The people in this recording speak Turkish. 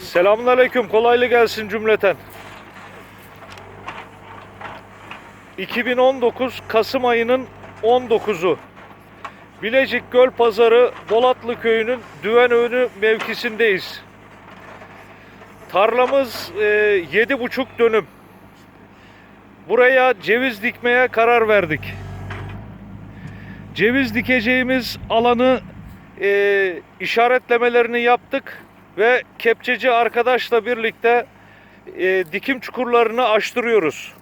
Selamünaleyküm. Kolaylı gelsin cümleten. 2019 Kasım ayının 19'u. Bilecik Göl Pazarı Bolatlı Köyü'nün Düvenönü mevkisindeyiz. Tarlamız e, 7,5 dönüm. Buraya ceviz dikmeye karar verdik. Ceviz dikeceğimiz alanı e, işaretlemelerini yaptık ve kepçeci arkadaşla birlikte e, dikim çukurlarını açtırıyoruz.